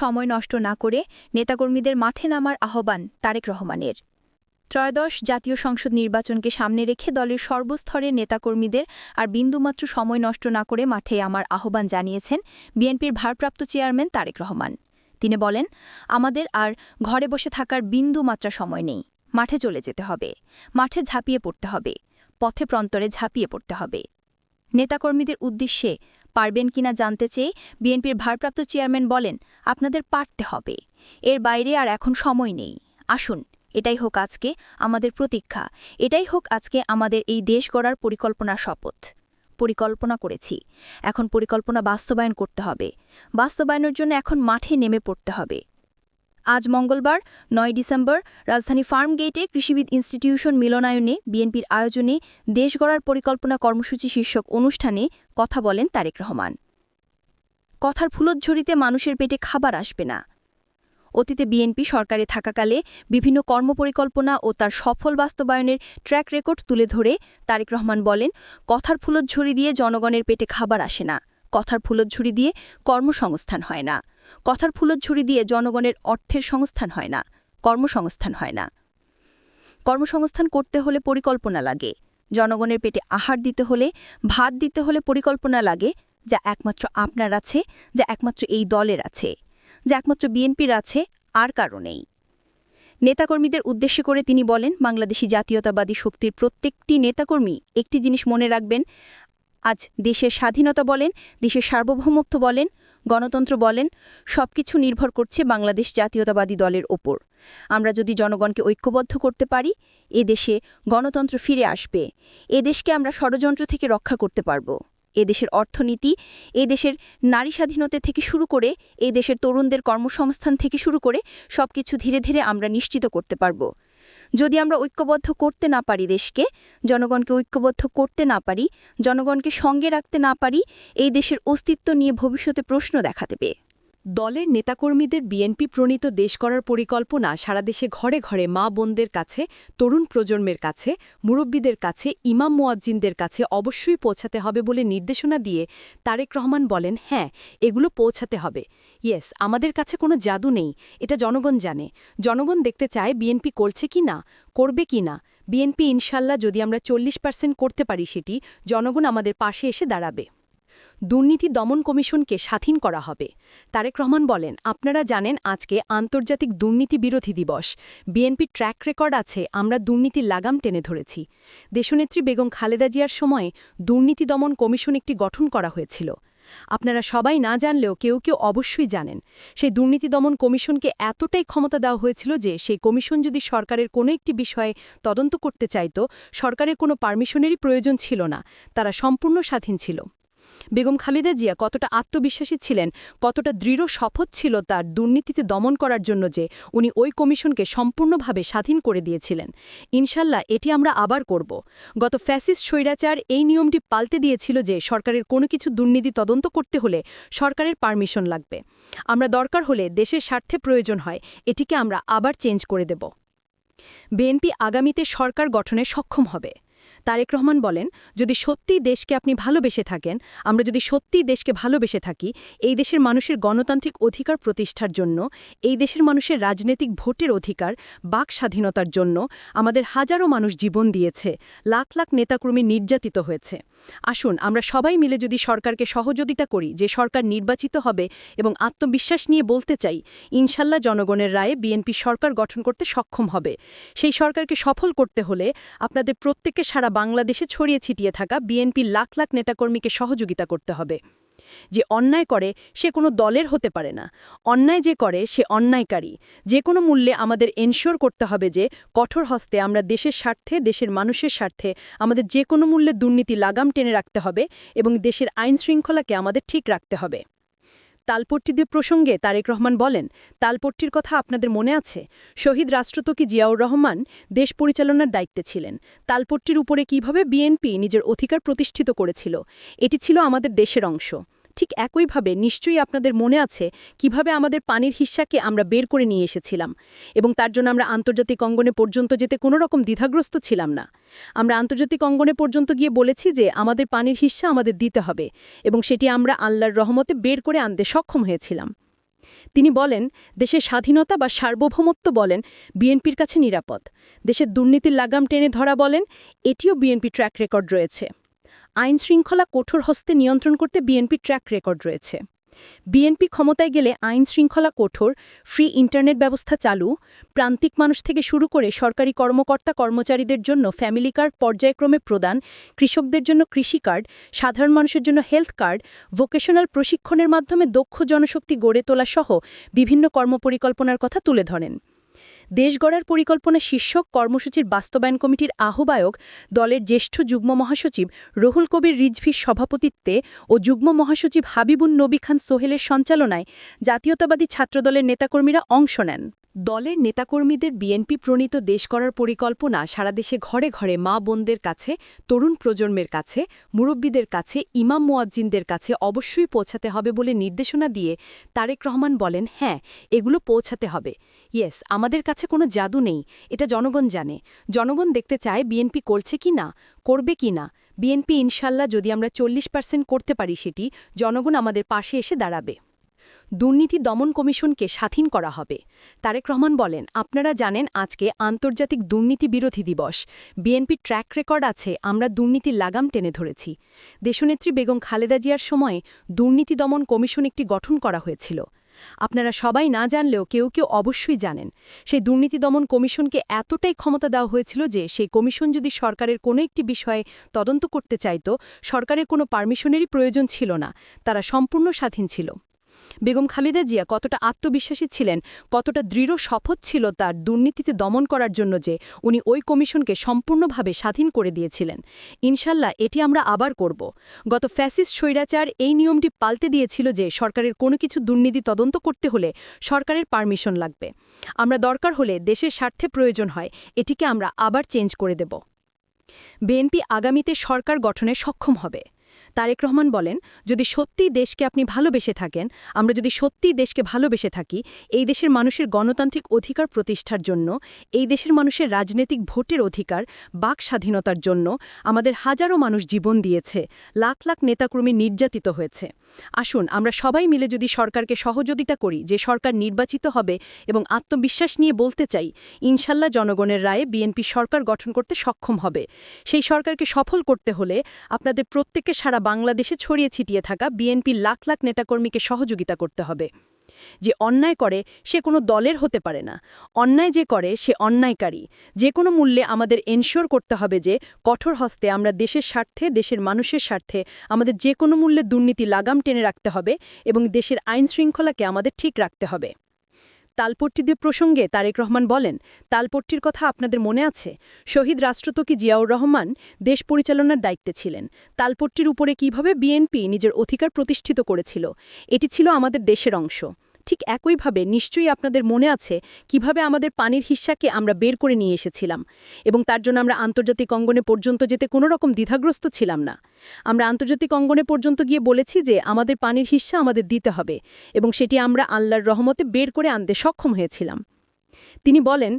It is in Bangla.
সময় নষ্ট না করে নেতাকর্মীদের মাঠে নামার আহ্বান তারেক রহমানের। ত্রয়োদশ জাতীয় সংসদ নির্বাচনকে সামনে রেখে দলের সর্বস্তরের নেতাকর্মীদের আর বিন্দুমাত্র সময় নষ্ট না করে মাঠে আমার আহ্বান জানিয়েছেন বিএনপির ভারপ্রাপ্ত চেয়ারম্যান তারেক রহমান। তিনি বলেন, আমাদের আর ঘরে বসে থাকার বিন্দু মাত্রা সময় নেই। মাঠে চলে যেতে হবে। মাঠে ঝাঁপিয়ে পড়তে হবে। পথে প্রান্তরে ঝাঁপিয়ে পড়তে হবে। নেতাকর্মীদের উদ্দেশ্যে পারবেন কিনা জানতে চেয়ে বিএনপির ভারপ্রাপ্ত চেয়ারম্যান বলেন, আপনাদের পারতে হবে। এর বাইরে আর এখন সময় নেই। আসুন, এটাই হোক আজকে আমাদের প্রতীক্ষা। এটাই হোক আজকে আমাদের এই দেশ গড়ার পরিকল্পনার শপথ। পরিকল্পনা করেছি। এখন পরিকল্পনা বাস্তবায়ন করতে হবে। বাস্তবায়নের জন্য এখন মাঠে নেমে পড়তে হবে। আজ মঙ্গলবার, নয় ডিসেম্বর, রাজধানী ফার্ম গেটে কৃষিবিদ ইনস্টিটিউশন মিলনায়নে বিএনপির আয়োজনে দেশ গড়ার পরিকল্পনা কর্মসূচি শীর্ষক অনুষ্ঠানে কথা বলেন তারেক রহমান। কথার ফুলোজ্ঝরিতে মানুষের পেটে খাবার আসবে না। অতীতে বিএনপি সরকারে থাকাকালে বিভিন্ন কর্মপরিকল্পনা ও তার সফল বাস্তবায়নের ট্র্যাক রেকর্ড তুলে ধরে তারেক রহমান বলেন, কথার ফুলোজ্ঝরি দিয়ে জনগণের পেটে খাবার আসে না। কথার ফুলোজ্ঝুরি দিয়ে কর্মসংস্থান হয় না। কথার ফুলোজ্ঝুরি দিয়ে জনগণের অর্থের সংস্থান হয় না, কর্মসংস্থান হয় না। কর্মসংস্থান করতে হলে পরিকল্পনা লাগে, জনগণের পেটে আহার দিতে হলে, ভাত দিতে হলে পরিকল্পনা লাগে, যা একমাত্র আপনার আছে, যা একমাত্র এই দলের আছে, যা একমাত্র বিএনপির আছে, আর কারণেই নেতাকর্মীদের উদ্দেশ্য করে তিনি বলেন, বাংলাদেশি জাতীয়তাবাদী শক্তির প্রত্যেকটি নেতাকর্মী একটি জিনিস মনে রাখবেন, আজ দেশের স্বাধীনতা বলেন, দেশের সার্বভৌমত্ব বলেন গণতন্ত্র বলেন, সবকিছু নির্ভর করছে বাংলাদেশ জাতীয়তাবাদী দলের ওপর। আমরা যদি জনগণকে ঐক্যবদ্ধ করতে পারি, এ দেশে গণতন্ত্র ফিরে আসবে। এ দেশকে আমরা ষড়যন্ত্র থেকে রক্ষা করতে পারব। এ দেশের অর্থনীতি, এ দেশের নারী স্বাধীনতা থেকে শুরু করে, এ দেশের তরুণদের কর্মসংস্থান থেকে শুরু করে সবকিছু ধীরে ধীরে আমরা নিশ্চিত করতে পারব। যদি আমরা ঐক্যবদ্ধ করতে না পারি দেশকে, জনগণকে ঐক্যবদ্ধ করতে না পারি, জনগণকে সঙ্গে রাখতে না পারি, এই দেশের অস্তিত্ব নিয়ে ভবিষ্যতে প্রশ্ন দেখা দেবে দলের নেতাকর্মীদের বিএনপি প্রণীত দেশ করার পরিকল্পনা সারা দেশে ঘরে ঘরে মা বোনদের কাছে, তরুণ প্রজন্মের কাছে, মুরব্বীদের কাছে, ইমাম মোয়াজ্জিনদের কাছে অবশ্যই পৌঁছাতে হবে বলে নির্দেশনা দিয়ে তারেক রহমান বলেন হ্যাঁ এগুলো পৌঁছাতে হবে। ইয়েস, আমাদের কাছে কোনো জাদু নেই, এটা জনগণ জানে। জনগণ দেখতে চায় বিএনপি করছে কি না, করবে কি না। বিএনপি ইনশাল্লাহ যদি আমরা চল্লিশ পার্সেন্ট করতে পারি সেটি, জনগণ আমাদের পাশে এসে দাঁড়াবে। দুর্নীতি দমন কমিশনকে স্বাধীন করা হবে। তারেক রহমান বলেন, আপনারা জানেন আজকে আন্তর্জাতিক দুর্নীতি বিরোধী দিবস। বিএনপি ট্র্যাক রেকর্ড আছে, আমরা দুর্নীতির লাগাম টেনে ধরেছি। দেশনেত্রী বেগম খালেদা জিয়ার সময়ে দুর্নীতি দমন কমিশন একটি গঠন করা হয়েছিল। আপনারা সবাই না জানলেও কেউ কেউ অবশ্যই জানেন, সেই দুর্নীতি দমন কমিশনকে এতটাই ক্ষমতা দেওয়া হয়েছিল যে সেই কমিশন যদি সরকারের কোনো একটি বিষয়ে তদন্ত করতে চাইত, সরকারের কোনো পারমিশনেরই প্রয়োজন ছিল না, তারা সম্পূর্ণ স্বাধীন ছিল। বেগম খালেদা জিয়া কতটা আত্মবিশ্বাসী ছিলেন, কতটা দৃঢ় শপথ ছিল তার দুর্নীতিতে দমন করার জন্য যে উনি ওই কমিশনকে সম্পূর্ণভাবে স্বাধীন করে দিয়েছিলেন। ইনশাল্লাহ এটি আমরা আবার করব। গত ফ্যাসিস্ট স্বৈরাচার এই নিয়মটি পাল্টে দিয়েছিল যে সরকারের কোনো কিছু দুর্নীতি তদন্ত করতে হলে সরকারের পারমিশন লাগবে। আমরা দরকার হলে দেশের স্বার্থে প্রয়োজন হয়, এটিকে আমরা আবার চেঞ্জ করে দেব। বিএনপি আগামীতে সরকার গঠনে সক্ষম হবে। তারেক রহমান বলেন, যদি সত্যিই দেশকে আপনি ভালোবেসে থাকেন, আমরা যদি সত্যিই দেশকে ভালোবেসে থাকি, এই দেশের মানুষের গণতান্ত্রিক অধিকার প্রতিষ্ঠার জন্য, এই দেশের মানুষের রাজনৈতিক ভোটের অধিকার, বাক স্বাধীনতার জন্য আমাদের হাজারো মানুষ জীবন দিয়েছে, লাখ লাখ নেতাকর্মী নির্যাতিত হয়েছে। আসুন, আমরা সবাই মিলে যদি সরকারকে সহযোগিতা করি, যে সরকার নির্বাচিত হবে এবং আত্মবিশ্বাস নিয়ে বলতে চাই, ইনশাল্লাহ জনগণের রায়ে বিএনপি সরকার গঠন করতে সক্ষম হবে। সেই সরকারকে সফল করতে হলে আপনাদের প্রত্যেককে সারা বাংলাদেশে ছড়িয়ে ছিটিয়ে থাকা বিএনপির লাখ লাখ নেতাকর্মীকে সহযোগিতা করতে হবে। যে অন্যায় করে, সে কোনো দলের হতে পারে না। অন্যায় যে করে, সে অন্যায়কারী। যে কোনো মূল্যে আমাদের এনশোর করতে হবে যে, কঠোর হস্তে আমরা দেশের স্বার্থে, দেশের মানুষের স্বার্থে আমাদের যে কোনো মূল্যে দুর্নীতি লাগাম টেনে রাখতে হবে এবং দেশের আইন শৃঙ্খলাকে আমাদের ঠিক রাখতে হবে। তালপট্টিদের প্রসঙ্গে তারেক রহমান বলেন, তালপট্টির কথা আপনাদের মনে আছে? শহীদ রাষ্ট্রতকি জিয়াউর রহমান দেশ পরিচালনার দায়িত্বে ছিলেন? তালপট্টির উপরে কীভাবে বিএনপি নিজের অধিকার প্রতিষ্ঠিত করেছিল? এটি ছিল আমাদের দেশের অংশ। ঠিক একইভাবে নিশ্চয়ই আপনাদের মনে আছে কীভাবে আমাদের পানির হিস্সাকে আমরা বের করে নিয়ে এসেছিলাম এবং তার জন্য আমরা আন্তর্জাতিক অঙ্গনে পর্যন্ত যেতে কোনো রকম দ্বিধাগ্রস্ত ছিলাম না। আমরা আন্তর্জাতিক অঙ্গনে পর্যন্ত গিয়ে বলেছি যে আমাদের পানির হিস্সা আমাদের দিতে হবে এবং সেটি আমরা আল্লাহর রহমতে বের করে আনতে সক্ষম হয়েছিলাম। তিনি বলেন, দেশের স্বাধীনতা বা সার্বভৌমত্ব বলেন, বিএনপির কাছে নিরাপদ। দেশের দুর্নীতির লাগাম টেনে ধরা বলেন, এটিও বিএনপি ট্র্যাক রেকর্ড রয়েছে। আইন শৃঙ্খলা কঠোর হস্তে নিয়ন্ত্রণ করতে বিএনপি ট্র্যাক রেকর্ড রয়েছে। বিএনপি ক্ষমতায় গেলে আইন শৃঙ্খলা কঠোর, ফ্রি ইন্টারনেট ব্যবস্থা চালু, প্রান্তিক মানুষ থেকে শুরু করে সরকারি কর্মকর্তা কর্মচারীদের জন্য ফ্যামিলি কার্ড পর্যায়ক্রমে প্রদান, কৃষকদের জন্য কৃষি কার্ড, সাধারণ মানুষের জন্য হেলথ কার্ড, ভোকেশনাল প্রশিক্ষণের মাধ্যমে দক্ষ জনশক্তি গড়ে তোলা সহ বিভিন্ন কর্মপরিকল্পনার কথা তুলে ধরেন। দেশ গড়ার পরিকল্পনা শীর্ষক কর্মসূচির বাস্তবায়ন কমিটির আহ্বায়ক দলের জ্যেষ্ঠ যুগ্ম মহাসচিব রহুল কবির রিজভির সভাপতিত্বে ও যুগ্ম মহাসচিব হাবিবুন নবী খান সোহেলের সঞ্চালনায় জাতীয়তাবাদী ছাত্রদলের নেতাকর্মীরা অংশ নেন। দলের নেতাকর্মীদের বিএনপি প্রণীত দেশ করার পরিকল্পনা সারা দেশে ঘরে ঘরে মা বোনদের কাছে, তরুণ প্রজন্মের কাছে, মুরব্বীদের কাছে, ইমাম মোয়াজ্জিনদের কাছে অবশ্যই পৌঁছাতে হবে বলে নির্দেশনা দিয়ে তারেক রহমান বলেন হ্যাঁ এগুলো পৌঁছাতে হবে। ইয়েস, আমাদের কাছে কোনো জাদু নেই, এটা জনগণ জানে। জনগণ দেখতে চায় বিএনপি করছে কি না, করবে কি না। বিএনপি ইনশাল্লাহ যদি আমরা চল্লিশ পার্সেন্ট করতে পারি সেটি, জনগণ আমাদের পাশে এসে দাঁড়াবে। দুর্নীতি দমন কমিশনকে স্বাধীন করা হবে। তারেক রহমান বলেন, আপনারা জানেন আজকে আন্তর্জাতিক দুর্নীতি বিরোধী দিবস। বিএনপি ট্র্যাক রেকর্ড আছে, আমরা দুর্নীতির লাগাম টেনে ধরেছি। দেশনেত্রী বেগম খালেদা জিয়ার সময়ে দুর্নীতি দমন কমিশন একটি গঠন করা হয়েছিল। আপনারা সবাই না জানলেও কেউ কেউ অবশ্যই জানেন, সেই দুর্নীতি দমন কমিশনকে এতটাই ক্ষমতা দেওয়া হয়েছিল যে সেই কমিশন যদি সরকারের কোনো একটি বিষয়ে তদন্ত করতে চাইত, সরকারের কোনো পারমিশনেরই প্রয়োজন ছিল না, তারা সম্পূর্ণ স্বাধীন ছিল। বেগম খালেদা জিয়া কতটা আত্মবিশ্বাসী ছিলেন, কতটা দৃঢ় শপথ ছিল তার দুর্নীতিতে দমন করার জন্য যে উনি ওই কমিশনকে সম্পূর্ণভাবে স্বাধীন করে দিয়েছিলেন। ইনশাল্লাহ এটি আমরা আবার করব। গত ফ্যাসিস্ট স্বৈরাচার এই নিয়মটি পাল্টে দিয়েছিল যে সরকারের কোনো কিছু দুর্নীতি তদন্ত করতে হলে সরকারের পারমিশন লাগবে। আমরা দরকার হলে দেশের স্বার্থে প্রয়োজন হয়, এটিকে আমরা আবার চেঞ্জ করে দেব। বিএনপি আগামীতে সরকার গঠনে সক্ষম হবে। তারেক রহমান বলেন, যদি সত্যিই দেশকে আপনি ভালোবেসে থাকেন, আমরা যদি সত্যিই দেশকে ভালোবেসে থাকি, এই দেশের মানুষের গণতান্ত্রিক অধিকার প্রতিষ্ঠার জন্য, এই দেশের মানুষের রাজনৈতিক ভোটের অধিকার, বাক স্বাধীনতার জন্য আমাদের হাজারো মানুষ জীবন দিয়েছে, লাখ লাখ নেতাকর্মী নির্যাতিত হয়েছে। আসুন, আমরা সবাই মিলে যদি সরকারকে সহযোগিতা করি, যে সরকার নির্বাচিত হবে এবং আত্মবিশ্বাস নিয়ে বলতে চাই, ইনশাল্লাহ জনগণের রায়ে বিএনপি সরকার গঠন করতে সক্ষম হবে। সেই সরকারকে সফল করতে হলে আপনাদের প্রত্যেককে সারা বাংলাদেশে ছড়িয়ে ছিটিয়ে থাকা বিএনপি লাখ লাখ নেতাকর্মীকে সহযোগিতা করতে হবে। যে অন্যায় করে, সে কোনো দলের হতে পারে না। অন্যায় যে করে, সে অন্যায়কারী। যে কোনো মূল্যে আমাদের এনশোর করতে হবে যে, কঠোর হস্তে আমরা দেশের স্বার্থে, দেশের মানুষের স্বার্থে আমাদের যে কোনো মূল্যে দুর্নীতি লাগাম টেনে রাখতে হবে এবং দেশের আইন শৃঙ্খলাকে আমাদের ঠিক রাখতে হবে। তালপট্টিদের প্রসঙ্গে তারেক রহমান বলেন, তালপট্টির কথা আপনাদের মনে আছে? শহীদ রাষ্ট্রতকি জিয়াউর রহমান দেশ পরিচালনার দায়িত্বে ছিলেন? তালপট্টির উপরে কীভাবে বিএনপি নিজের অধিকার প্রতিষ্ঠিত করেছিল? এটি ছিল আমাদের দেশের অংশ। ঠিক একইভাবে নিশ্চয়ই আপনাদের মনে আছে কীভাবে আমাদের পানির হিস্যাকে আমরা বের করে নিয়ে এসেছিলাম এবং তার জন্য আমরা আন্তর্জাতিক অঙ্গনে পর্যন্ত যেতে কোনো রকম দ্বিধাগ্রস্ত ছিলাম না। আমরা আন্তর্জাতিক অঙ্গনে পর্যন্ত গিয়ে বলেছি যে আমাদের পানির হিস্যা আমাদের দিতে হবে এবং সেটি আমরা আল্লাহর রহমতে বের করে আনতে সক্ষম হয়েছিলাম। তিনি বলেন